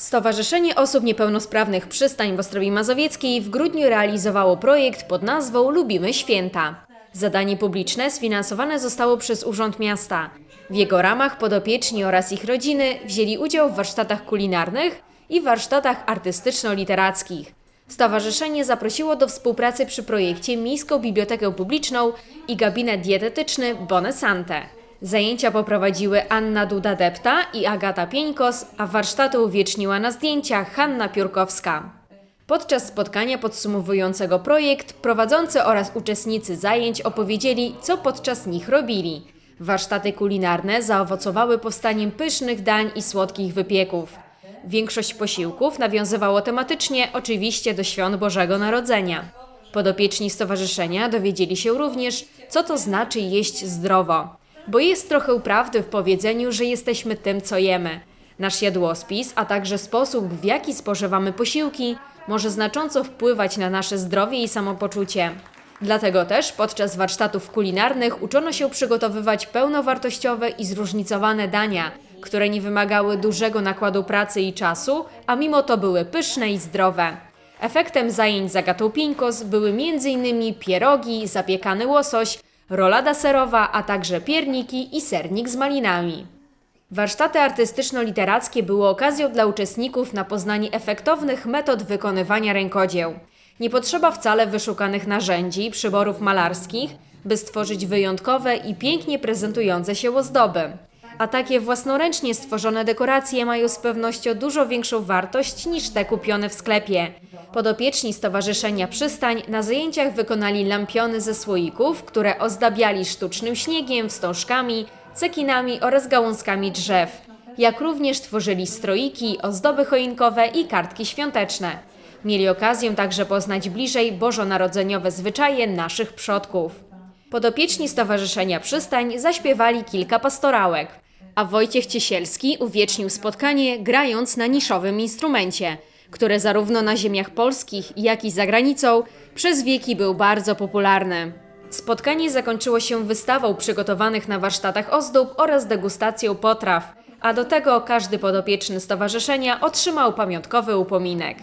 Stowarzyszenie Osób Niepełnosprawnych Przystań w Ostrowi Mazowieckiej w grudniu realizowało projekt pod nazwą Lubimy Święta. Zadanie publiczne sfinansowane zostało przez Urząd Miasta. W jego ramach podopieczni oraz ich rodziny wzięli udział w warsztatach kulinarnych i warsztatach artystyczno-literackich. Stowarzyszenie zaprosiło do współpracy przy projekcie Miejską Bibliotekę Publiczną i gabinet dietetyczny Bone Sante. Zajęcia poprowadziły Anna Duda-Depta i Agata Pieńkos, a warsztaty uwieczniła na zdjęciach Hanna Piórkowska. Podczas spotkania podsumowującego projekt prowadzący oraz uczestnicy zajęć opowiedzieli, co podczas nich robili. Warsztaty kulinarne zaowocowały powstaniem pysznych dań i słodkich wypieków. Większość posiłków nawiązywało tematycznie oczywiście do świąt Bożego Narodzenia. Podopieczni stowarzyszenia dowiedzieli się również, co to znaczy jeść zdrowo. Bo jest trochę prawdy w powiedzeniu, że jesteśmy tym, co jemy. Nasz jadłospis, a także sposób, w jaki spożywamy posiłki, może znacząco wpływać na nasze zdrowie i samopoczucie. Dlatego też podczas warsztatów kulinarnych uczono się przygotowywać pełnowartościowe i zróżnicowane dania, które nie wymagały dużego nakładu pracy i czasu, a mimo to były pyszne i zdrowe. Efektem zajęć z Agatą Pińkos były m.in. pierogi, zapiekany łosoś, rolada serowa, a także pierniki i sernik z malinami. Warsztaty artystyczno-literackie były okazją dla uczestników na poznanie efektownych metod wykonywania rękodzieł. Nie potrzeba wcale wyszukanych narzędzi przyborów malarskich, by stworzyć wyjątkowe i pięknie prezentujące się ozdoby. A takie własnoręcznie stworzone dekoracje mają z pewnością dużo większą wartość niż te kupione w sklepie. Podopieczni Stowarzyszenia Przystań na zajęciach wykonali lampiony ze słoików, które ozdabiali sztucznym śniegiem, wstążkami, cekinami oraz gałązkami drzew. Jak również tworzyli stroiki, ozdoby choinkowe i kartki świąteczne. Mieli okazję także poznać bliżej bożonarodzeniowe zwyczaje naszych przodków. Podopieczni Stowarzyszenia Przystań zaśpiewali kilka pastorałek, a Wojciech Ciesielski uwiecznił spotkanie grając na niszowym instrumencie, który zarówno na ziemiach polskich, jak i za granicą przez wieki był bardzo popularny. Spotkanie zakończyło się wystawą przygotowanych na warsztatach ozdób oraz degustacją potraw, a do tego każdy podopieczny stowarzyszenia otrzymał pamiątkowy upominek.